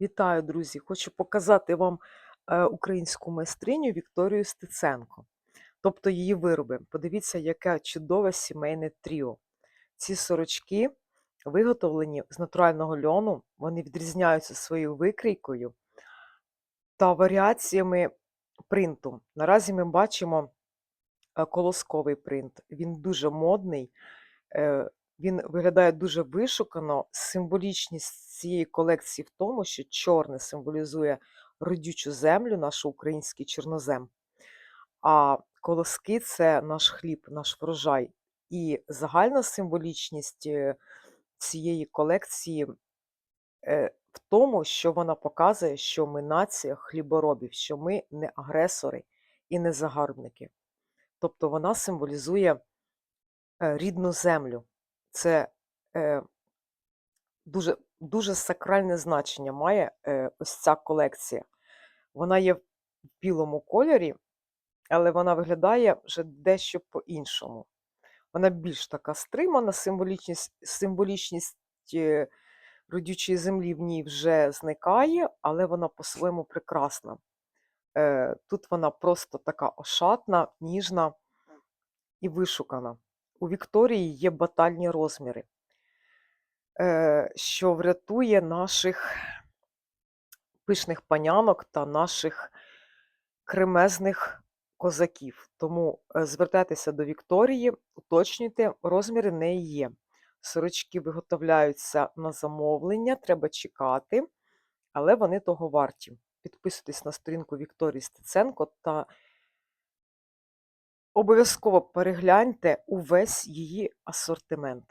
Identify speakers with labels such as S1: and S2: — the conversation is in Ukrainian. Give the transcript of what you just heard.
S1: Вітаю, друзі! Хочу показати вам е, українську майстриню Вікторію Стеценко, тобто її вироби. Подивіться, яке чудове сімейне тріо. Ці сорочки виготовлені з натурального льону, вони відрізняються своєю викрійкою та варіаціями принту. Наразі ми бачимо е, колосковий принт. Він дуже модний. Він виглядає дуже вишукано. Символічність цієї колекції в тому, що чорне символізує родючу землю, наш український чорнозем, а колоски це наш хліб, наш врожай. І загальна символічність е, цієї колекції е, в тому, що вона показує, що ми нація хліборобів, що ми не агресори і не загарбники. Тобто вона символізує е, рідну землю. Це е, дуже, дуже сакральне значення має е, ось ця колекція. Вона є в білому кольорі, але вона виглядає вже дещо по-іншому. Вона більш така стримана, символічність, символічність е, родючої землі в ній вже зникає, але вона по-своєму прекрасна. Е, Тут вона просто така ошатна, ніжна і вишукана. У Вікторії є батальні розміри, е, що врятує наших пишних панянок та наших кремезних козаків. Тому е, звертайтеся до Вікторії, уточнюйте, розміри в неї є. Сорочки виготовляються на замовлення, треба чекати, але вони того варті. Підписуйтесь на сторінку Вікторії Стеценко та обов'язково перегляньте увесь її асортимент.